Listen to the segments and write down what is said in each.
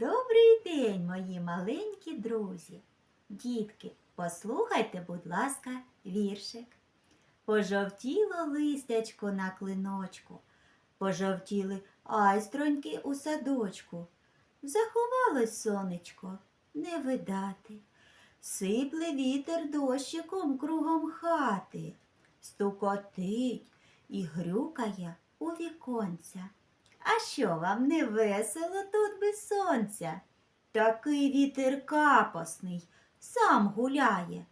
Добрий день, мої маленькі друзі. Дітки, послухайте, будь ласка, віршик. Пожовтіло листячко на клиночку, пожовтіли айстроньки у садочку. Заховалось сонечко, не видати. Сипле вітер дощиком кругом хати, стукотить і грюкає у віконця. А що вам не весело тут без сонця? Такий вітер капосний, сам гуляє,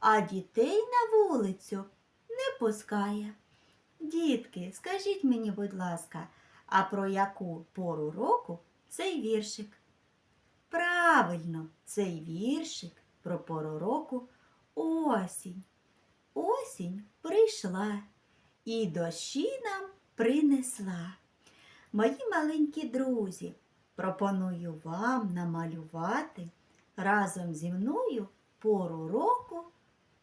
а дітей на вулицю не пускає. Дітки, скажіть мені, будь ласка, а про яку пору року цей віршик? Правильно, цей віршик про пору року осінь. Осінь прийшла і дощі нам принесла. Мої маленькі друзі, пропоную вам намалювати разом зі мною пору року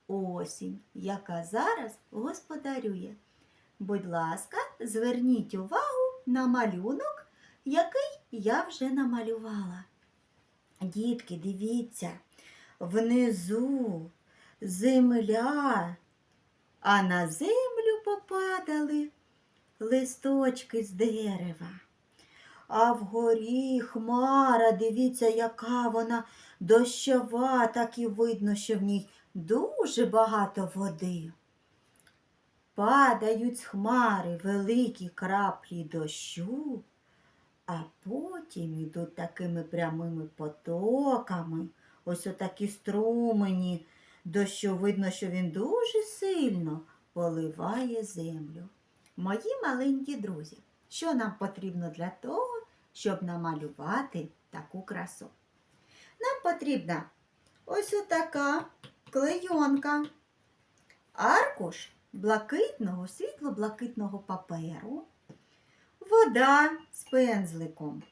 осінь, яка зараз господарює. Будь ласка, зверніть увагу на малюнок, який я вже намалювала. Дітки, дивіться, внизу земля, а на землю попадали листочки з дерева. А вгорі хмара, дивіться, яка вона дощова, так і видно, що в ній дуже багато води. Падають з хмари великі краплі дощу, а потім йдуть такими прямими потоками, ось отакі струмені, дощу видно, що він дуже сильно поливає землю. Мої маленькі друзі, що нам потрібно для того, щоб намалювати таку красу? Нам потрібна ось отака клейонка, аркуш блакитного, світло-блакитного паперу, вода з пензликом,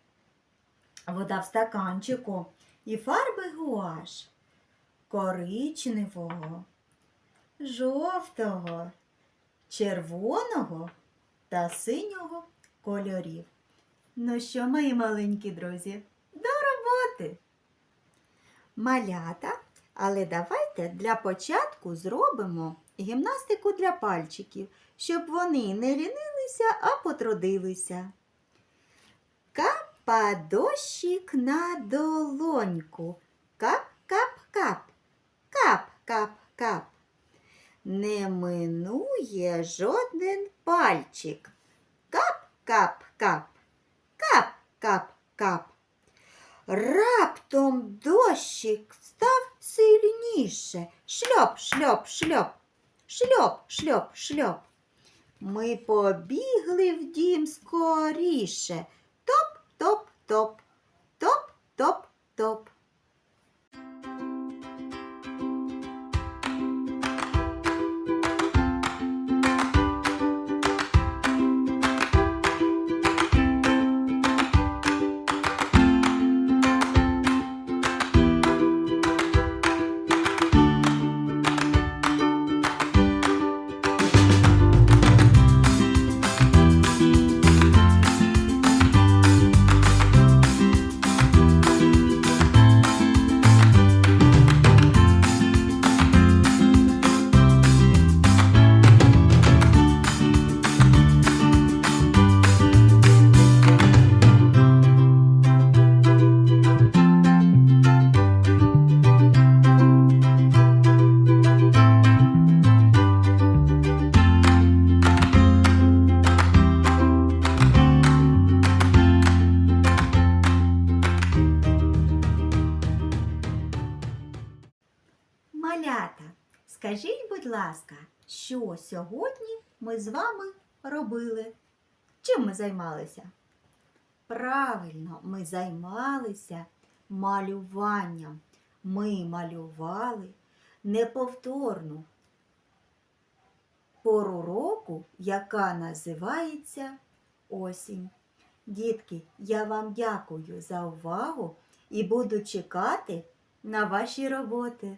вода в стаканчику і фарби гуаш коричневого, жовтого, червоного та синього кольорів. Ну що, мої маленькі друзі, до роботи! Малята, але давайте для початку зробимо гімнастику для пальчиків, щоб вони не лінилися, а потрудилися. Капа дощик на долоньку. Кап-кап-кап, кап-кап-кап. Не минує жоден пальчик. Кап-кап-кап, кап-кап-кап. Раптом дощик став сильніше. Шльоп, шльоп, шльоп, шльоп, шльоп, шльоп. Ми побігли в дім скоріше. Топ, топ, Малята, скажіть, будь ласка, що сьогодні ми з вами робили? Чим ми займалися? Правильно, ми займалися малюванням. Ми малювали неповторну пору року, яка називається осінь. Дітки, я вам дякую за увагу і буду чекати на ваші роботи.